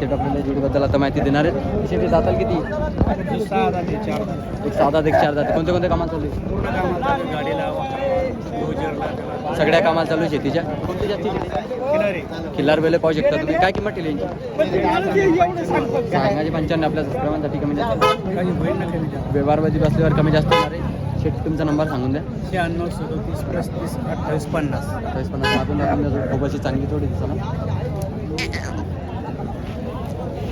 शेट आपल्याला जोडीबद्दल आता माहिती देणार आहेत. शेती जाताल किती? सहा जाते चार जाते एक सहा दात एक चार जाते. कोणत्या कोणत्या कामाला चालू आहे? पूर्ण कामाला गाडीला डोजरला सगळ्या कामाला चालू आहे शेतीच्या. कोणती जास्ती शेती किनारे खिल्लार बेले पाहू शकता तुम्ही. काय किंमत ठेवली यांची? सांगायचे पंच्याण्णव आपल्या सबस्क्रायबांसाठी कमी जास्त काही होईल ना कमी जास्त. व्यवहारमध्ये बसल्यावर कमी जास्त होणार आहे. शेट तुमचा नंबर सांगून द्या. शहाण्णव सदोतीस पस्तीस अठ्ठावीस पन्नास. चाळीस पन्नास. आपण दाखवून खूप अशी चांगली थोडी दिसा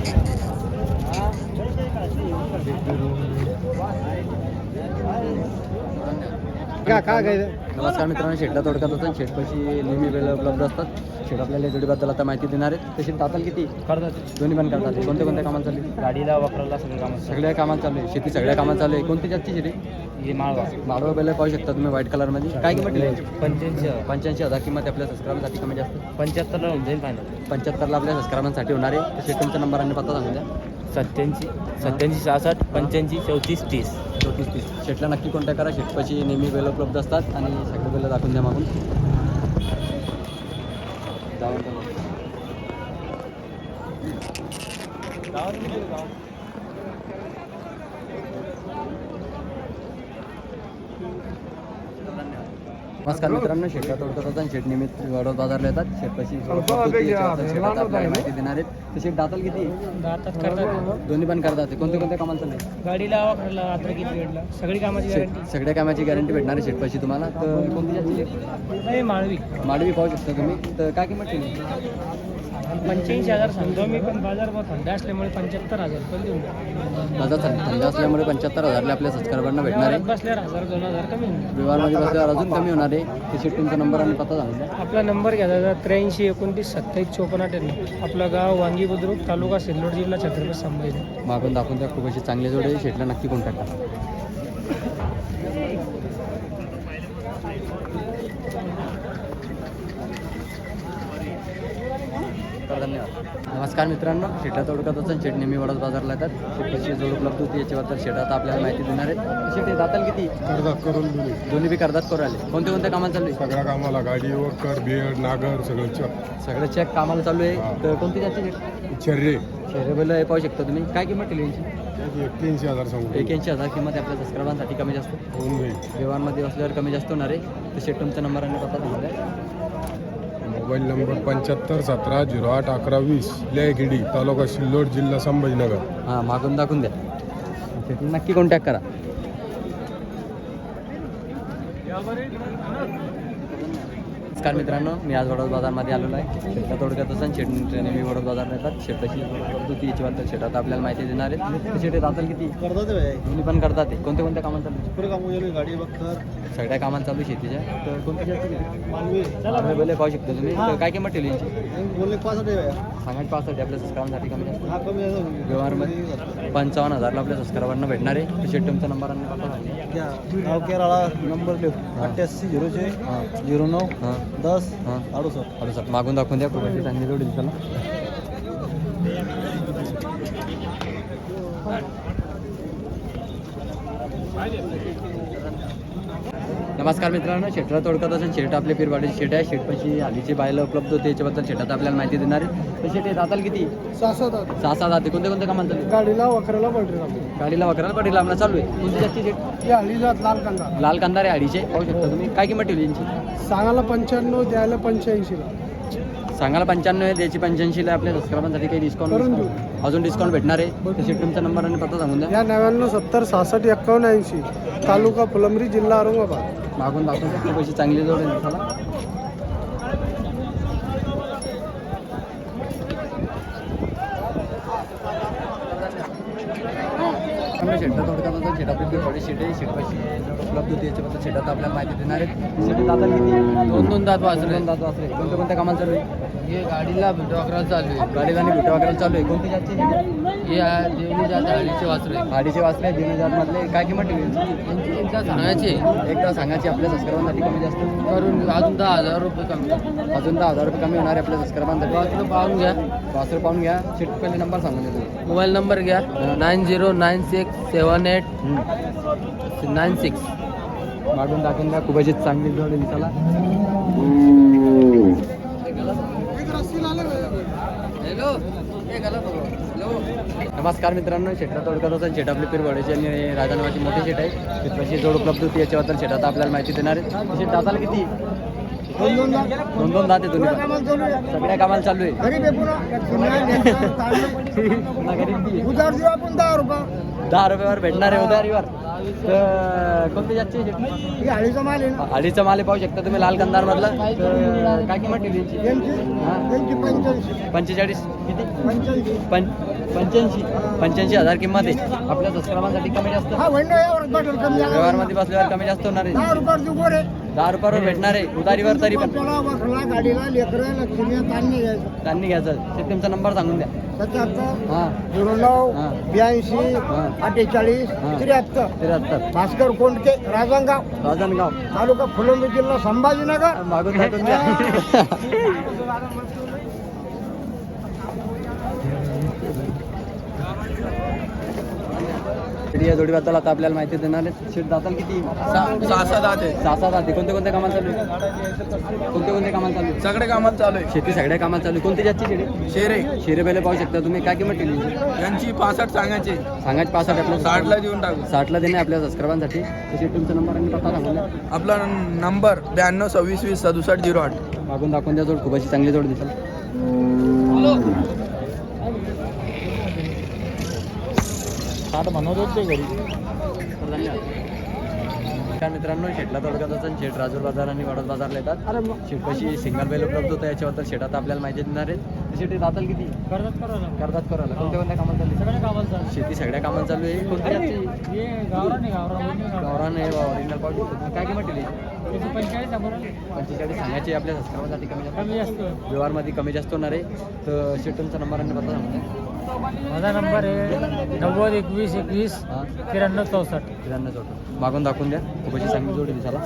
Thank you. का काय काय नमस्कार मित्रांनो शेटला थोडक्यात होतं शेटपाशी नेहमी वेळ उपलब्ध असतात. शेट आपल्याला जोडीबद्दल आता माहिती देणार आहेत. तशी दाताल किती? करतात. दोन्ही पण करतात. कोणत्या कोणत्या कामाला चालू आहे? गाडीला वापरायला सगळं काम सगळ्या कामाला चालू आहे शेती सगळ्या कामाला चालू आहे. कोणती जास्ती शेती? हे माळवा. माडवा बैल पाहू शकता तुम्ही व्हाईट कलरमध्ये काय किंमत दिली पंच्याऐंशी पंच्याऐंशी हजार. किंमत आपल्या सबस्क्रायबरसाठी कमी जास्त? पंच्याहत्तरला होऊन जाईल फायनल पंच्याहत्तरला आपल्या सबस्क्रायबरसाठी होणार आहे. तसे तुमचा नंबर आणि पत्ता सांगून द्या. सत्याऐंशी सत्याऐंशी सहासष्ट पंच्याऐंशी चौतीस तीस. चौतीस तीस. शेटला नक्की कॉन्टॅक्ट करा. शेटपाची नेहमी बैल उपलब्ध असतात आणि सगळं बैल दाखवून द्या मागून. जाऊन नमस्कार मित्रांनो शेटला तोडकत होता शेट निमित्त वडोद बाजारला येतात शेटपाशी माहिती देणार आहेत ते शेट दाताल किती? दातात करतात. दोन्ही पण करतात. कोणते कोणत्या कामाला चालू आहे? गाडीला पिरियडला सगळी कामाची शेट सगळ्या कामाची गॅरंटी भेटणार आहे शेटपाशी तुम्हाला. तर कोणती जास्ती शेट गॅरंटी माळवी. माडवी पाहू शकता तुम्ही. तर काय किंमत ठेवली? पंच्याऐंशी हजार सांगतो मी पण बाजार भाव थंड असल्यामुळे पंच्याहत्तर हजार पण देऊन द्या. माझा थंड थंड असल्यामुळे पंच्याहत्तर हजारला आपल्या सबस्क्रायबरना भेटणार आहे. बसल्यावर हजार दोन हजार कमी होऊन जाईल. व्यवहारमध्ये बसल्यावर अजून कमी होणार आहे. ते शेट तुमचा नंबर आणि पत्ता द्या आपला नंबर घ्या दादा त्र्याऐंशी एकोणतीस सत्तावीस चोपन्न अठ्ठ्याण्णव. आपलं गाव वांगी बुद्रुक तालुका सिल्लोड जिल्हा छत्रपती संभाजी मागून दाखवून द्या खूप अशी चांगली जोड शेटला नक्की कॉन्टॅक्ट करा तर धन्यवाद. नमस्कार मित्रांनो शेटा तोडकत असं शेट नेहमी वडद बाजारला येतात. शेटची जोड उपलब्ध होती याच्याबद्दल शेट आता आपल्याला माहिती देणार आहेत शेट हे जाताल किती? करतात करून दिली दोन्ही बी करतात करू आले कोणत्या कोणत्या कामाला चालू आहे? सगळ्या कामाला गाडी वकर बेड नागर सगळं चक सगळं चेक कामाला चालू आहे. तर कोणती शेट चर्रे. शेरेबल हे पाहू शकता तुम्ही. काय किंमत ठेवली यांची? एक्क्याऐंशी हजार सांगू एक्याऐंशी हजार. किंमत आहे आपल्या सबस्क्रायबांसाठी कमी जास्त. होऊन जाईल. व्यवहारमध्ये असल्यावर कमी जास्त होणार आहे. तर शेट तुमचा नंबर आणि पत्ता सांगा. द्या. मोबाईल नंबर पंच्याहत्तर सतरा झिरो आठ अकरा वीस. लेखिडी तालुका सिल्लोड जिल्हा संभाजीनगर. हां मागून दाखवून द्या. नक्की कॉन्टॅक्ट करा. नमस्कार मित्रांनो मी आज वडोद बाजारमध्ये आलेलो आहे. शेतला थोडक्यात असं शेट नेहमी वडोद बाजारला येतात शेताची पद्धती याच्याबद्दल शेट आता आपल्याला माहिती देणार तर शेट जाताल किती? करतात दोन्ही पण करतात ते. कोणत्या कोणत्या कामाला चालू आहे? काम गाडी बघतात सगळ्या कामाला चालू आहे शेतीच्या. तर कोणत्या अवेलेबल पाहू शकता तुम्ही. काय किंमत ठेवली यांची? बोलले पाच साठी आपल्या सबस्क्रायबरसाठी कमी जास्त. व्यवहारमध्ये पंचावन्न हजारला आपल्या सबस्क्रायबरना भेटणार आहे. शेट तुमचा नंबर आणि नंबर लिहू अठ्ठ्याऐंशी झिरो छे हां. झिरो नऊ. हां. दस हां. अडुसष्ट. सर मागून दाखवून द्या अशी चांगली जोडी दिसायला नमस्कार मित्रांनो शेटला थोडक्यात असेल शेट आपले पिरवाडीची शेट आहे. शेटपाशी हल्लीची बायला उपलब्ध होते याच्याबद्दल शेटात आपल्याला माहिती देणार आहे तर शेट जाताल किती? सहा सहा सहा जाते कोणते कोणते कामाला चालू? गाडीला वखराला पडले गाडीला वकराला पाटील आम्हाला चालू आहे. कोणती जास्ती शेट? लाल कांदा. लाल कांदारे अडीचे पाहू शकता तुम्ही. काय किंमत ठेवली यांची? सांगायला पंच्याण्णव द्यायला पंच्याऐंशीला. सांगायला पंच्याण्णव आहे द्यायची पंच्याऐंशीला आपल्या सबस्क्रायबांसाठी काही डिस्काउंट करून देऊ. अजून डिस्काउंट भेटणार आहे. शेट तुमचा नंबर आणि पत्ता सांगून द्या. या नव्याण्णव सत्तर सहासष्ट एक्कावन्न ऐंशी. तालुका फुलंब्री जिल्हा औरंगाबाद. मागून दाखवून. खूप अशी चांगली जोड आहे दिसायला शेट आपली थोडी शेट आहे शेटपाशी उपलब्ध होती याच्याबद्दल शेटात आपल्याला माहिती देणार आहेत. शेट दादा किती? दोन दोन दात वाजले. दोन दात वासरे कोणत्या कोणत्या कामाला चालू आहे? हे गाडीला भेटू अकरा चालू आहे. गाडीला आणि भेटा वगैरे चालू आहे. कोणती जातची हे देवणी जात हळदीचे वासरे गाडीचे वाचले तीन हजार मधले काय किंमत ठेवली? यांची? एकदा सांगायचे. एकदा सांगायची आपल्या सबस्क्रायबांसाठी कमी जास्त. करून अजून दहा हजार रुपये कमी. अजून दहा हजार रुपये कमी होणार आहे आपल्या सबस्क्रायबांसाठी वासरं पाहून घ्या. वासर पाहून घ्या. शेट पहिले नंबर सांगून देतो मोबाईल नंबर घ्या. Nine zero nine six seven eight nine six. मागून दाखवून द्या. खूप अशी चांगली जोड आहे. दिसायला हॅलो नमस्कार मित्रांनो शेटा तोडकर होता शेट आपली पिरवड्याची आणि राजधानीची मोठी शेट आहे. तिथपाशी जोड उपलब्ध होती याच्याबद्दल शेटात आपल्याला माहिती देणार आहे शेट दाताला किती? दोन दोन दात पण. सगळ्या कामाला चालू आहे. दहा रुपये. दहा रुपयावर भेटणार आहे उधारीवर. तर कोणती ही माल आहे ना. अडीचा माल पाहू शकता तुम्ही लाल कंदार मधला काय किंमत ठेवली पंचेचाळीस. किती? पंच्याऐंशी. पंच्याऐंशी हजार किंमत आहे. आपल्या सबस्क्रायबांसाठी कमी जास्त. व्यवहारमध्ये बसल्यावर कमी जास्त होणार आहे. दहा रुपयावर भेटणार आहे उधारीवर तरी पण. आपल्याला बसला गाडीला लेकरं लक्ष्मी धान्य घ्यायचं त्यांनी घ्यायचं. ते तुमचा नंबर सांगून द्या. सत्याहत्तर हां. झिरो नऊ हा. ब्याऐंशी हा. अठ्ठेचाळीस हा. त्र्याहत्तर. त्र्याहत्तर भास्कर कोंडके राजनगाव. राजनगाव. तालुका फुलंब्री जिल्हा संभाजीनगर. मागून द्या. या जोडीबद्दल आता आपल्याला माहिती देणार आहे शेट दाताल किती? सहा सहा दात आहे सहा आधी कोणते कोणते कामाला चालू आहे कोणते कोणते कामाला चालू आहे सगळे कामात चालू आहे शेती सगळ्या कामाला चालू आहे कोणती जातची शेडी शेरे. शेरे पहिले पाहू शकता तुम्ही. काय किंमत ठेवली यांची? यांची पासष्ट सांगायचे. सांगायचे पाच साठ आपल्या साठला देऊन टाकू. साठला देणे आपल्या सबस्क्रायबांसाठी तसे तुमचा नंबर आणि पत्ता सांगून आपला नंबर ब्याण्णव सव्वीस वीस सदुसष्ट झिरो आठ. मागून दाखवून द्या जोड. खूप अशी चांगली जोड दिसेल. साठ म्हणत होते घरी. नमस्कार मित्रांनो शेटला थोडक्यात असं शेट राजूर बाजार आणि वडोद बाजारला येतात शेट कशी सिंगल बेल उपलब्ध होतं याच्याबद्दल शेट आता आपल्याला माहिती देणार आहेत. शेटी दाताल किती? करतात करतात करायला. कोणत्या कोणत्या कामाला चालू सगळ्या कामाला आहे? शेती सगळ्या कामाला चालू आहे. कोणत्या हे गावरान आहे आहे ओरिजिनल पावटी काय किंमत त्याची पंचेचाळीस सांगायचे आपल्या सबस्क्रायबरसाठी कमी जास्त. व्यवहारमध्ये कमी जास्त होणार आहे. तर शेट तुमचा नंबर आणि पत्ता द्या. माझा नंबर आहे नव्वद एकवीस एकवीस त्र्याण्णव चौसष्ट. किराणा जोड मागून दाखवून द्या. अशी चांगली जोडी दिसाला